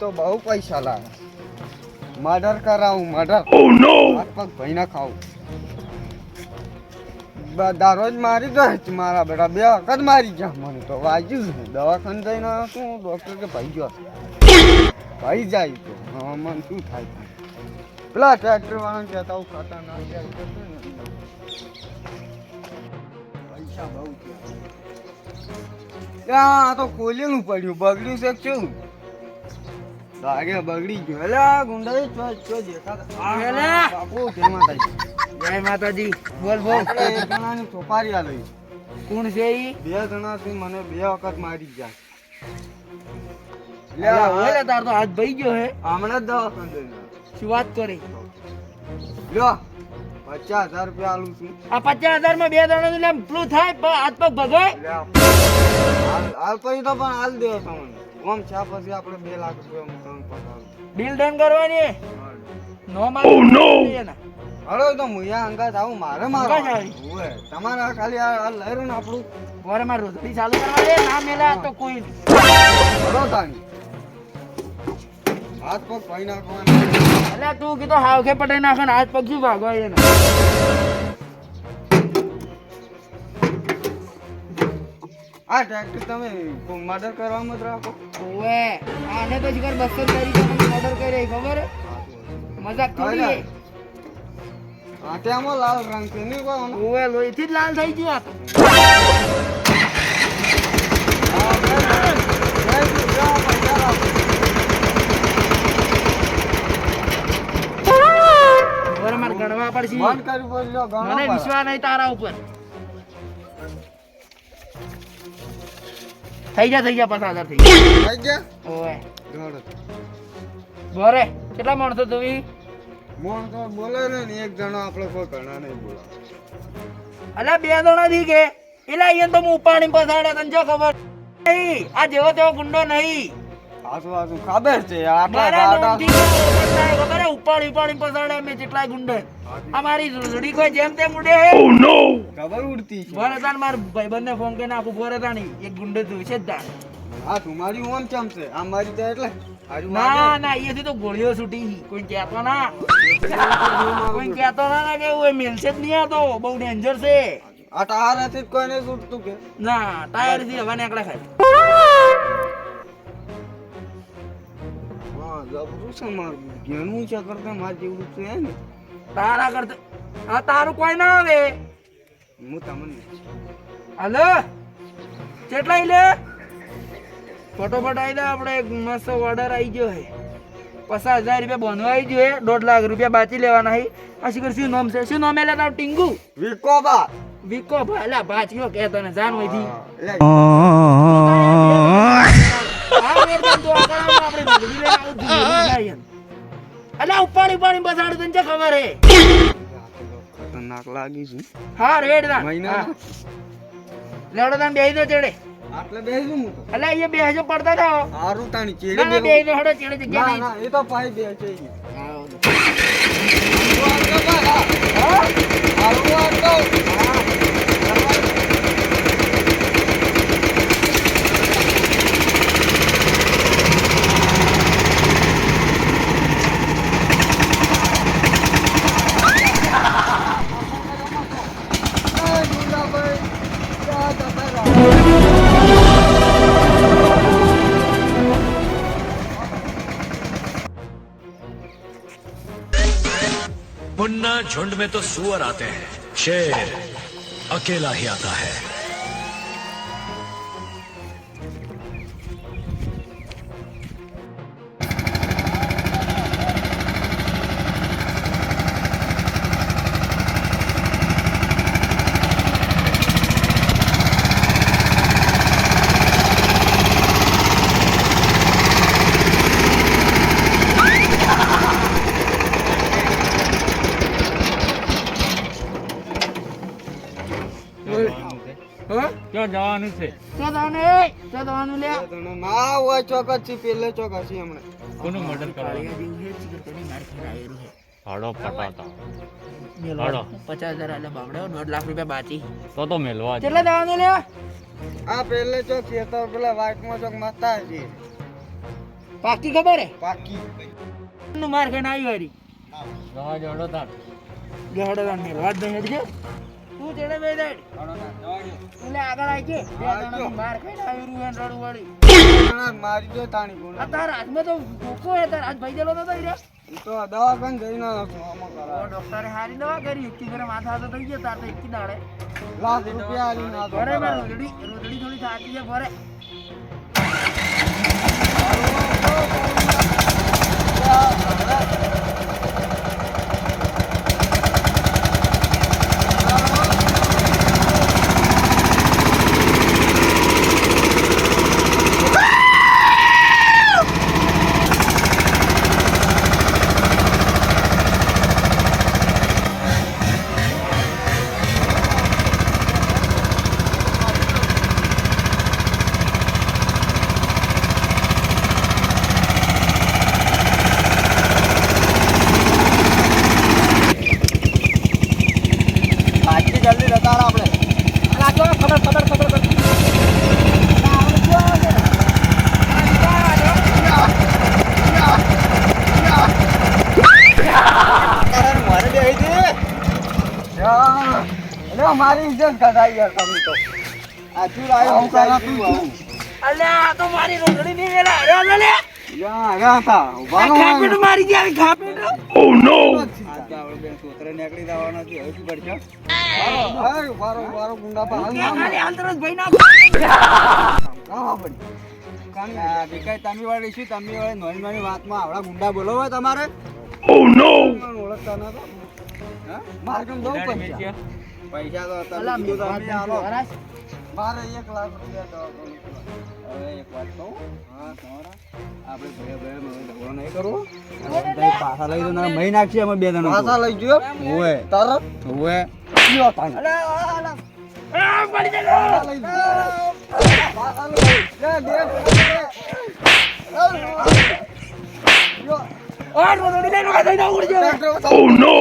તો બહુ પૈસા લાગે. મર્ડર કરાવું મર્ડર. હાથ પગ ભાઈ ના ખાવું બધા રોજ મારી દો મારા બેટા બે વખત મારી ગયા મને તો. વાગ્યું છે દવાખાને જઈને આવ્યો છું ડોક્ટર કે ભાઈ ગયો ભાઈ જાય તો. મને શું થાય? પેલા ટ્રેક્ટર વાળા કહેતા હું ખાતા ના. પૈસા બહુ ત્યાં આ તો ખોલેલું પડ્યું. બગડ્યું છે કે શું લાગે બગડી ગયો. એલા ગુંડા ચો ચો દેખાતા એલા બાપુ જય માતાજી. જય માતાજી. બોલ બોલ. જણાની સોપારી આલી કોણ છે ઈ? બે જણાથી મને બે વખત મારી ગયા. લે ઓલે તાર તો હાથ ભઈ ગયો હે. હમણાં દવાખાને શું વાત કરી? લ્યો પચાસ હજાર રૂપિયા આલું છું. આ પચાસ હજારમાં બે દાણા એમ પેલું થાય હાથ પગ ભગાય લે હાલ તો પણ હાલ દેવો તમને ઓમ છે પછી આપણે બે લાખ રૂપિયા પતાવું ડન કરવાની. નો માર હળો તો મુયા અંગાત આવું મારે મારો અંગાત તમારા ખાલી આ લહેરો ને આપણું. બોરે માર રોટલી ચાલુ કરવા દે. ના મેલા તો કોઈ. હળો તાની હાથ પગ ભાઈ નાખવાના. અલ્યા તું કીધો હાવખે પટાઈ નાખે હાથ પગ શું ભાગવા એને? આ ટ્રેક્ટર તમે મર્ડર કરવામાં જ રાખો? ઓએ આને તો શિખર બસો તારીખે તમે મર્ડર કરી ખબર? મજાક થોડી તેમાં લાલ રંગ છે નહીં કોઈ ઓએ લોહીથી જ લાલ થઈ ગયો કરી મને વિશ્વાસ નહીં તારા ઉપર. થઈ જા થઈ જા પચાસ હજાર થઈ ગયા. થઈ ગયા? બોરે કેટલા માણસો તું માણસો બોલે ને ને એક જણો આપણે કોઈ ઘણા નહીં બોલા. અલા બે જણા થી કે. એલા અહીંયા તો હું ઉપાડી પસાડે તને જો ખબર નહીં. આ જેવો તેવો ગુંડો નહીં. આસુ આસુ ખબર છે આટલા ગાડા. ખબર થાય, ખબર હે? ઉપાડી ઉપાડી પસાડે અમે જેટલા ગુંડો. આ મારી રૂડી કોઈ જેમ તેમ ઉડે. હે ખબર ઉડતી છે. બોરે તાન માર ભાઈબંધને ફોન કરીને આપું બોરે તાણી એક ગુંડો જોઈ છે તાણ. આ તમારી ઓમ ચમ છે? આ મારી તો એટલે? ના. ના અહીંયાથી તો ગોળીઓ છૂટી કોઈ કહેતો ના. કોઈ કહેતો ના ના કે એવું મેલશે જ નહીં આતો બહુ ડેન્જર છે. આ તારાથી કોઈ કોઈને છૂટતું કે? ના ટાયરથી હવા નીકળે ખાય. હા જબરું છે મારું. ઘેરનું છે કરતા માર જેવું છે હે ને તારા કરતા આ તારું કોઈ ના આવે. હું તમને હાલો. કેટલા લે? ફટોફટ આવી દે આપણે એક મસ્ત ઓર્ડર આવી ગયો હે. પચાસ હજાર રૂપિયા બાંધવા આવી ગયો હે. દોઢ લાખ રૂપિયા બાચી લેવાના હે. આ શીખર શું નામ છે? શું નામ એટલે તારું ટીંગુ? વિકોબા વિકોબા ભાલા ભાચીઓ કે તને લે. અલા ઉપાડી ઉપાડી બસાડ તને છે ખબર હે. ખતરનાક લાગી છે. હા રેડ ના. મહિના. લેડો તમે બેહી દો ચેડે આટલે બેસું હું તો. અલા અહીંયા બેહજો પડતા થાઓ. હારું તાણી ચેડે ના ના બેહી દો હડો ચેડે જગ્યા ના નહીં ના એ તો પાઈ બે છે. હા? હારું વાંધો. मुन्ना झुंड में तो सुअर आते हैं शेर अकेला ही आता है હા? જવાનું છે ક્યાં જવાનું એ? ક્યાં જવાનું લે? ના હોય ચોક્કસ છે પેલે ચોક્કસ છે હમણાં કોનું મર્ડર કરવાનું કાળિયા જેવું છે, ચીકર કરી માર ખાઈ આયેલું છે. હાડો પટાતા મેલો. પચાસ હજાર આલે બાપડે, દોઢ લાખ રૂપિયા બાકી તો તો મેલવા જ. કેટલા જવાનું લે આ પેલે ચોક ખેતર પેલા વાઇટમાં ચોક માતા છે પાકી ખબર હે પાકી નું માર ખાઈને આવી વારી જવા જોડો તાર નહીં તું ચડે બે દાડ એટલે આગળ આવી છે બે જણા માર ખાઈને આવી રૂ રડું વાળી. મારી દો તાણી આ તાર હાથમાં તો ભૂખો હે તાર હાથ ભાઈ દેલો નતો ઈ તો દવા પણ આમાં ઓ ડોક્ટરે હારી દવા કરી. એકી કરે માથા તો થઈ ગયા તાર તો એકી દાડે. લાખ રૂપિયા આલી ના ભરે કરાવે. રોદડી રોદડી થોડી થાકી છે ભરે આજથી જલ્દી જતા રહો આપણે આ તો ખબર ખબર ખબર ખબર તારે મારે બે આવી દે યા, મારી ઇજ્જત કઢાઈ યાર તમે તો. આ ચૂર આવ્યો હું સાહેબ તું અલ્યા આ તો મારી રોદડી ની વેલા અરે અલે યા આવ્યા હતા. ઊભા ખાપેટ મારી ગયા ખાપેટ બેન સોતરે નીકળી જવાના છે હવે શું કરશો હાય વારો ગુંડા પા હાલ ભાઈ ના કાવા પડી આ વિકાય તમે વાળી શું તમે વાળી નાની નાની વાતમાં આવડા ગુંડા બોલાવો તમારે. ઓ નો ઓળખતા ના તો હા? મારે દઉં પૈસા પૈસા તો તમે કીધું તો અમે આલો. મારે એક લાખ રૂપિયા દો હવે એક વાત કહું? હા તમારા? આપણે ભલે ભલે મને ઝઘડો નહીં કરવો. પાછા લઈ દો ના મહી નાખીએ અમે બે જણા પાછા લઈ ગયો હોવે. તરત. હોવે. કયો તાણ અલે અલે આ પડી જાય ઓય રોદડી લઈને આ થઈને ઉડી જાય Oh no!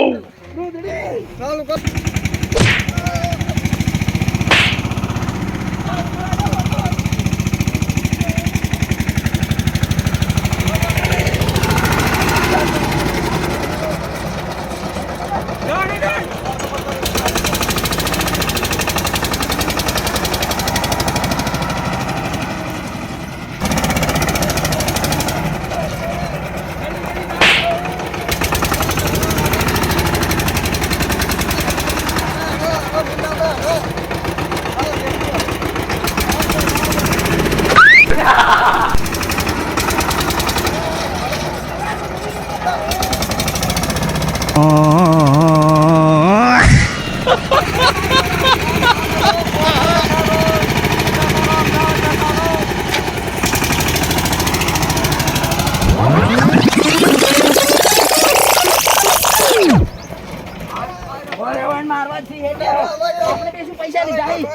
ઓરે ઓરે મારવા છે એટલે આપણે બેસી પૈસા લીધા હી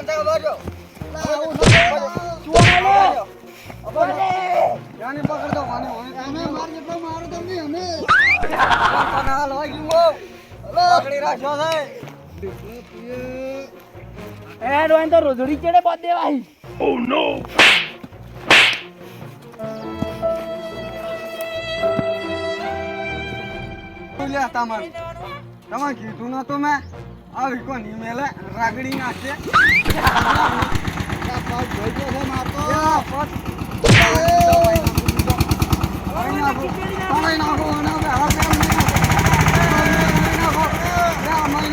જાને પકડ દો મને અમે માર જેટલો મારો તો નહીં અમે હાલ હોય ગયું પકડી રાખ્યો છે એ રોઈન તો રોજડી ચડે બાદ દેવાય લ્યા તમારે તમારે કીધું ના તો મેં આવી કોની મેલે રાગડી નાખે પગ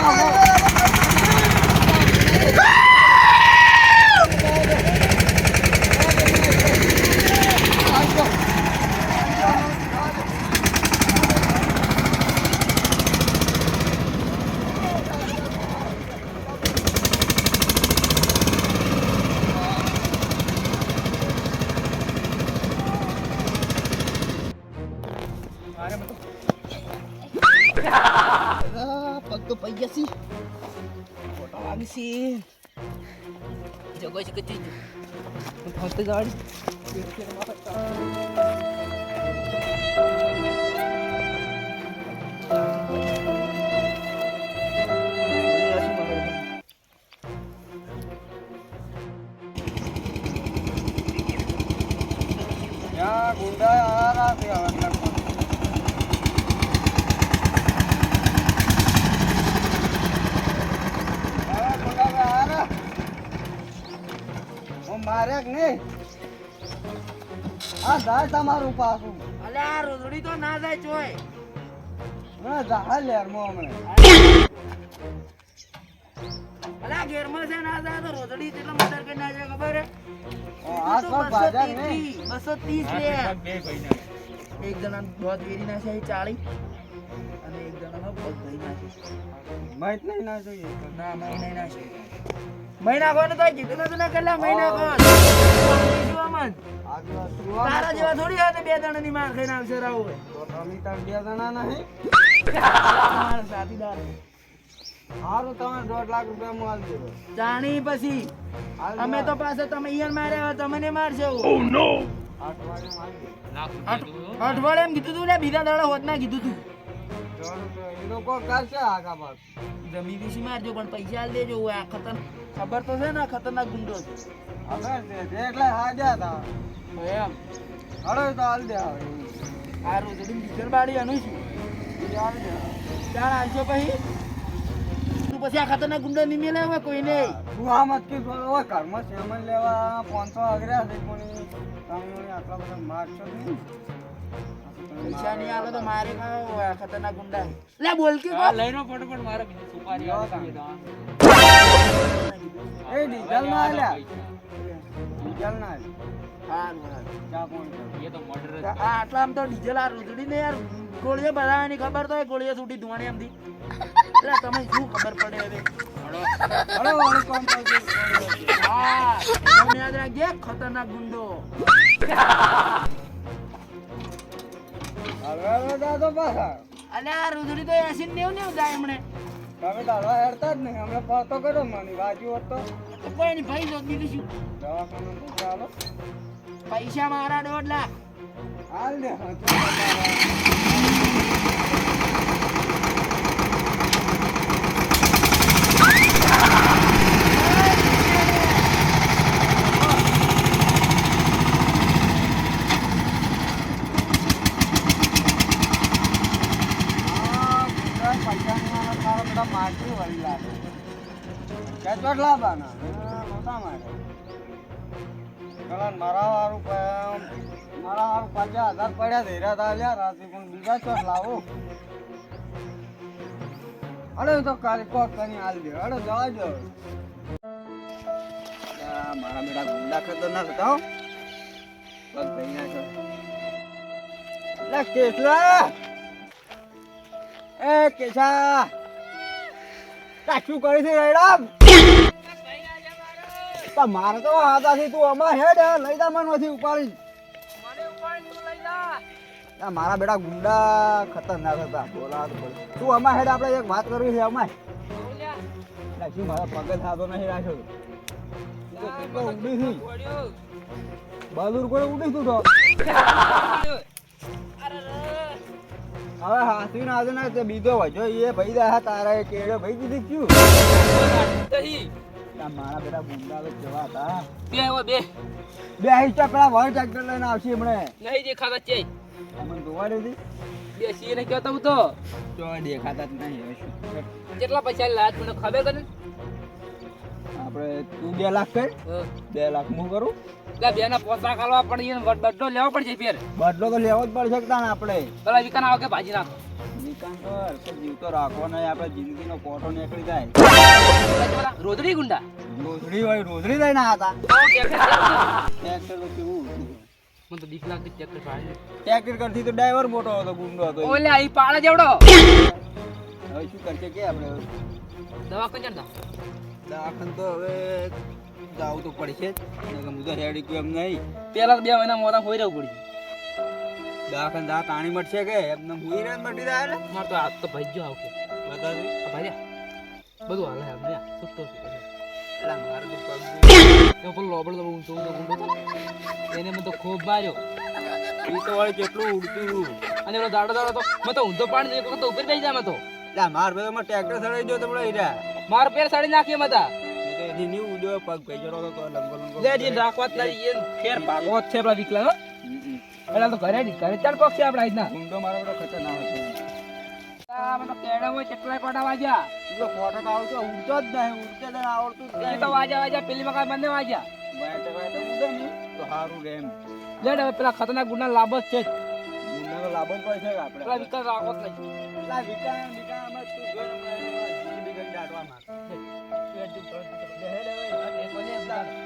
ફસ્ટ ગાડી માર્યા કે નહીં? આ જાય તમારું પાછું અલે આ રોજડી તો ના જાય ચોય. ના જાય લેરમાં હમણાં અલે આ ઘેરમાં છે ના જાય તો રોજડી કેટલો ના જાય ખબર હે આ કે નહીં? બસો ત્રીસ લે. એક જણા દોધ વેરી ના છે ચાળી. અને એક જણાનો પગ ધોઈ નાખે માહિત નહીં ના જોઈએ. ના મહિના નાખે મહિના કોને તો કીધું નતું ને કેટલા મહિના કોણ તારા જેવા થોડી હોય બે જણાની માર ખાઈને આવશે તો તમે તાર બે જણા નહીં. મારા સાથીદાર. હારું તમે દોઢ લાખ રૂપિયા માં દેવો જાણી પછી. અમે તો પાસે તમે ઈયર માર્યા હોય ને મારશે ઓ નો. અઠવાડિયે એમ કીધું તું ને બીજા દાડા હોત ના કીધું તું. એ લોકો કરશે આગા પાછ જમી બીસી મારજો પણ પૈસા આલ દેજો આ ખતર ખબર તો છે ને ખતરનાક ગુંડો છે. તે જે એટલે હાજર હતા. તો એમ. હળો તો હાલ દે હવે. આ રોજડી બીજર બાડી અનું છું એ આવી જાય ચાલ પછી. પછી આ ખતરનાક ગુંડો નહીં મેલે હવે કોઈ નહીં તું આ મત કે હવે ઘરમાં સેમન લેવા પાંચસો અગર્યા છે કોઈ તમે આટલા બધા મારશો નહીં પૈસા નહીં આલે તો મારે ખતરનાક ગુંડા. લે બોલ કે લઈ લો ફટાફટ મારે સુપારી આવે. એ ડીઝલ ના આલ્યા. ડીઝલ ના આલ્યા. આટલા આમ તો ડીઝલ આ રોજડી ને યાર ગોળીઓ બનાવવાની ખબર તો ગોળીઓ છૂટી ધોવાની એમથી. એટલે તમે શું ખબર પડે હવે? હળો. વાળું કામ હા યાદ રાખજે ખતરનાક ગુંડો. હળવા તો પાછા. અને આ રોજડી તો એસી નેવું નેવું જાય હમણે. તમે તો હેરતા જ નહીં. હમણાં પડતો કર્યો મને બાજુ હતો તો. કોઈ નહીં ભાઈ જોત બીજું શું દવાખાનું ચાલો? પૈસા મારા દોઢ લાખ. હાલ દે હા, તો બતાવો. આ બધા પૈસાની આને તારા બધા માટી વળી લાગે. ખેંચવાટ લાવવાના. નહોતા માર્યા. પેલા મારા વાળું મારા વાળું પચાસ હજાર પડ્યા ધીરા તા લ્યા રાતે પણ બીજા ચોટ લાવો અરે તો કાલે કોક કરી હાલ દે અરે, જવા આ, મારા બેટા ગુંડા ખતરનાક હતા હો. પગ ભાઈ નાખ્યો. એ, કેસા શું કરી છે રેડામ તા મારે તો હાથાથી તું અમાર હેડ લઈ જા મને નથી ઉપાડી મારા બેટા ગુંડા ખતરનાક હતા. બોલા તું અમાર હેડ આપણે એક વાત કરવી છે અમાર. શું મારા પગ થાતો નહીં રાખ્યો. કેટલો ઊંડી થી બહાદુર કોઈ ઊંડી તું તો. હવે હાથી ના આજે ના તે બીજો વજો એ ભાઈ દા તારા એ કેડો ભાઈ દીધી ક્યુ મારા બેટા ગુંડા જવા હતા. બે હવે બે. બે આઈ પેલા વર ટ્રેક્ટર લઈને આવશે હમણે. નહીં દેખાતા છે. અમને જોવા દેતી બે સી ને કહેતો હું તો. તો દેખાતા જ નહીં કેટલા પૈસા લાજ મને ખબર કરે આપણે તું બે લાખ કર. બે લાખ હું કરું. એટલે બે ના પોસા કાલવા પડી બદલો લેવો પડશે ફેર. બદલો તો લેવો જ પડશે કે તાણ આપણે? પેલા વિકાન આવો કે ભાજી નાખો. જીવ તો રાખવો નહીં આપણે જિંદગીનો કોટો નીકળી જાય. રોદડી ગુંડા. રોજડી હોય રોજડી લઈને હતા. ટ્રેક્ટર તો કેવું મને તો બીક લાગતી ટ્રેક્ટર પાડી ટ્રેક્ટર કરતી તો ડ્રાઈવર મોટો હતો ગુંડો હતો ઓલે આઈ પાડા જેવડો હવે શું કરશે કે આપણે દવા કઈ જતા દાખલ તો હવે જાવું તો પડશે જ. હું તો હેડી કોઈ એમ નહીં. પેલા તો બે મહિના મોડા હોઈ રહેવું પડી દાખલ દા પાણી મળશે કે? એમને હોઈ રહે મટી જાય માર તો આજ તો ભાઈ જો આવશે. ભાઈ બધું હાલે હાલ ને છૂટતો છે. એલા મારે તો પગ પેલો લોબડો તો ઊંચો ઊંચો એને મને તો ખૂબ માર્યો. ઈ તો વળી કેટલું ઉડતું અને પેલો દાડો દાડો તો મેં તો ઊંધો પાણી એક વખત તો ઉપર બેસી જાય મેં તો માર ભાઈ ટ્રેક્ટર ચડાઈ દો તમને માર પેર સાડી નાખી એમ નહીં ઉડ્યો પગ ભેજરો તો લંગો લંગો લે જે રાખવા જ નહીં એ ફેર ભાગવો જ છે પેલા વિકલા હો. પેલા તો ઘરે નહીં ઘરે ચાર પગ છે આપણા આજના. ગુંડો મારો બધો ખતરનાક હતો. આ મને કેડા હોય કેટલાય કોટા વાગ્યા તું ફોટો આવતો ઉડતો જ નહીં ઉડતે જ આવડતું એ તો વાજા વાજા પેલી મકા બંને ઉડે ને તો લે હવે પેલા ખતરનાક ગુના લાભ જ છે. જ. લાભ જ પડશે કે પેલા આપણે રાખો જ નહીં. પેલા વિકાન વિકાન અમે તું ઘર હમણાં જીબી Dejé de ver,